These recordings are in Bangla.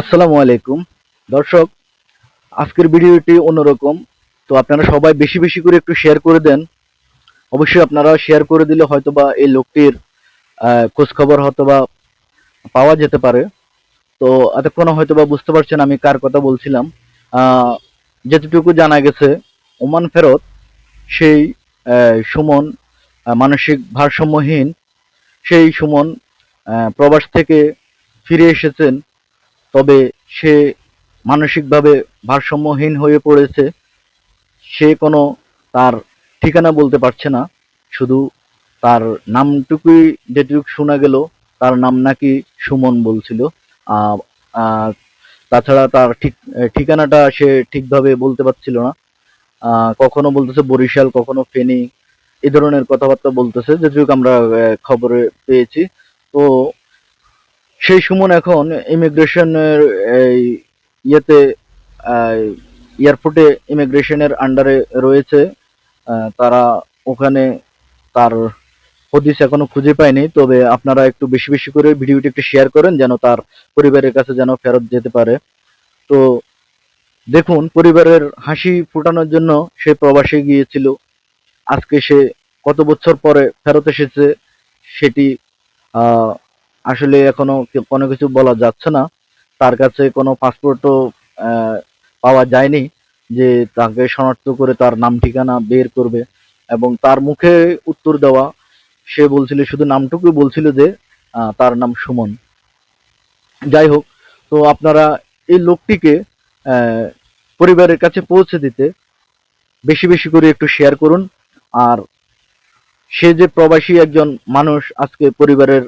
আসসালামু আলাইকুম। দর্শক আজকের ভিডিওটি অন্যরকম। তো আপনারা সবাই বেশি বেশি করে একটু শেয়ার করে দেন। অবশ্যই আপনারা শেয়ার করে দিলে হয়তোবা এই লোকটির খোঁজ খবর হয়তোবা পাওয়া যেতে পারে। তো এতক্ষণ হয়তোবা বুঝতে পারছেন আমি কার কথা বলছিলাম। আহ, যতটুকু জানা গেছে ওমান ফেরত সেই সুমন মানসিক ভারসাম্যহীন সেই সুমন প্রবাস থেকে ফিরে এসেছেন। তবে সে মানসিকভাবে ভারসাম্যহীন হয়ে পড়েছে। সে কোনো তার ঠিকানা বলতে পারছে না। শুধু তার নামটুকুই যেটুকু শোনা গেল, তার নাম নাকি সুমন বলছিল। তাছাড়া তার ঠিক, ঠিকানাটা সে ঠিকভাবে বলতে পারছিল না। কখনো বলতেছে বরিশাল, কখনো ফেনী, এ ধরনের কথাবার্তা বলতেছে, যেটুকু আমরা খবরে পেয়েছি। তো সেই সুমন এখন ইমিগ্রেশনের এই ইয়েতে এয়ারপোর্টে ইমিগ্রেশনের আন্ডারে রয়েছে। তারা ওখানে তার হদিস এখনও খুঁজে পায়নি। তবে আপনারা একটু বেশি বেশি করে ভিডিওটি একটু শেয়ার করেন যেন তার পরিবারের কাছে যেন ফেরত যেতে পারে। তো দেখুন, পরিবারের হাসি ফোটানোর জন্য সে প্রবাসে গিয়েছিল। আজকে সে কত বছর পরে ফেরত এসেছে সেটি আসলে এখনও কোনো কিছু বলা যাচ্ছে না। তার কাছে কোনো পাসপোর্টও পাওয়া যায়নি যে তাকে শনাক্ত করে তার নাম ঠিকানা বের করবে এবং তার মুখে উত্তর দেওয়া। সে বলছিল, শুধু নামটুকু বলছিল যে তার নাম সুমন। যাই হোক, তো আপনারা এই লোকটিকে পরিবারের কাছে পৌঁছে দিতে বেশি বেশি করে একটু শেয়ার করুন। আর সে যে প্রবাসী একজন মানুষ আজকে পরিবারের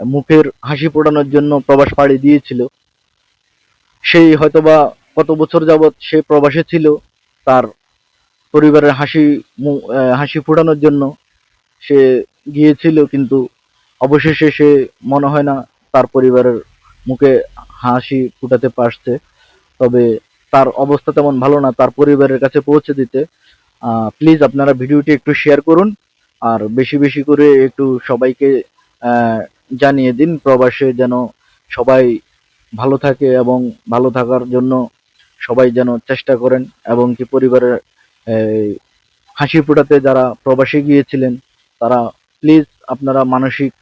মুখের হাসি ফোটানোর জন্য প্রবাস পাড়ি দিয়েছিল। সেই হয়তোবা কত বছর যাবৎ সে প্রবাসে ছিল, তার পরিবারের হাসি হাসি ফোটানোর জন্য সে গিয়েছিল, কিন্তু অবশেষে সে মনে হয় না তার পরিবারের মুখে হাসি ফুটাতে পারছে। তবে তার অবস্থা তেমন ভালো না, তার পরিবারের কাছে পৌঁছে দিতে। প্লিজ আপনারা ভিডিওটি একটু শেয়ার করুন, আর বেশি বেশি করে একটু সবাইকে জানিয়ে দিন, প্রবাসে যেন সবাই ভালো থাকে এবং ভালো থাকার জন্য সবাই যেন চেষ্টা করেন এবং কি পরিবারের হাসি ফোটাতে যারা প্রবাসে গিয়েছিলেন, তারা প্লিজ আপনারা মানসিক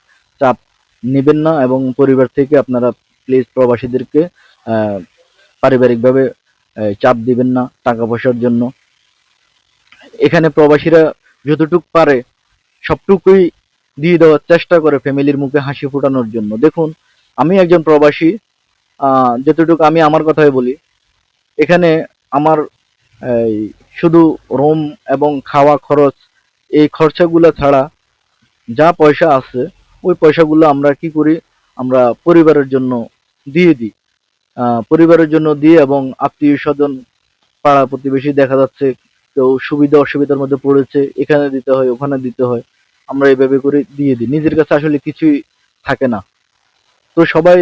চাপ নেবেন না এবং পরিবার থেকে আপনারা প্লিজ প্রবাসীদেরকে পারিবারিকভাবে চাপ দিবেন না টাকা পয়সার জন্য। এখানে প্রবাসীরা যতটুক পারে সবটুকুই দিয়ে দেওয়ার চেষ্টা করে ফ্যামিলির মুখে হাসি ফোটানোর জন্য। দেখুন আমি একজন প্রবাসী যতটুকু আমি আমার কথাই বলি এখানে আমার এই, শুধু রুম এবং খাওয়া খরচ এই খরচাগুলো ছাড়া যা পয়সা আছে ওই পয়সাগুলো আমরা কি করি? আমরা পরিবারের জন্য দিয়ে দিই। পরিবারের জন্য দিয়ে এবং আত্মীয় স্বজন পাড়া প্রতিবেশী দেখা যাচ্ছে কেউ সুবিধা অসুবিধার মধ্যে পড়েছে এখানে দিতে হয় ওখানে দিতে হয়। আমরা এইভাবে করে দিয়ে দিই। নিজের কাছে আসলে কিছুই থাকে না। তো সবাই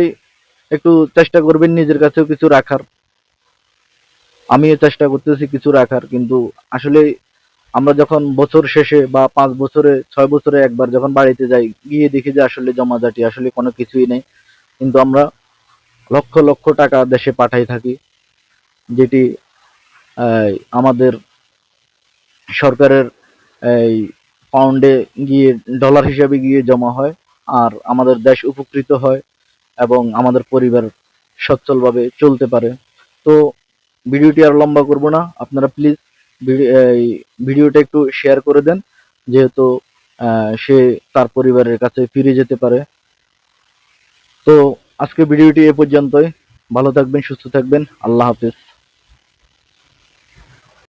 একটু চেষ্টা করবেন নিজের কাছেও কিছু রাখার। আমিও চেষ্টা করতেছি কিছু রাখার, কিন্তু আসলে আমরা যখন বছর শেষে বা পাঁচ বছরে, ছয় বছরে একবার যখন বাড়িতে যাই, গিয়ে দেখি যে আসলে জমাজাটি আসলে কোনো কিছুই নেই। কিন্তু আমরা লক্ষ লক্ষ টাকা দেশে পাঠাই থাকি, যেটি আমাদের সরকারের এই পাউন্ডে গিয়ে ডলার হিসাবে গিয়ে জমা হয় আর আমাদের দেশ উপকৃত হয় এবং আমাদের পরিবার সচ্ছলভাবে চলতে পারে। তো ভিডিওটি আর লম্বা করব না। আপনারা প্লিজ ভিডিওটা একটু শেয়ার করে দেন, যেহেতু সে তার পরিবারের কাছে ফিরে যেতে পারে। তো আজকে ভিডিওটি এ পর্যন্তই। ভালো থাকবেন, সুস্থ থাকবেন। আল্লাহ হাফিজ।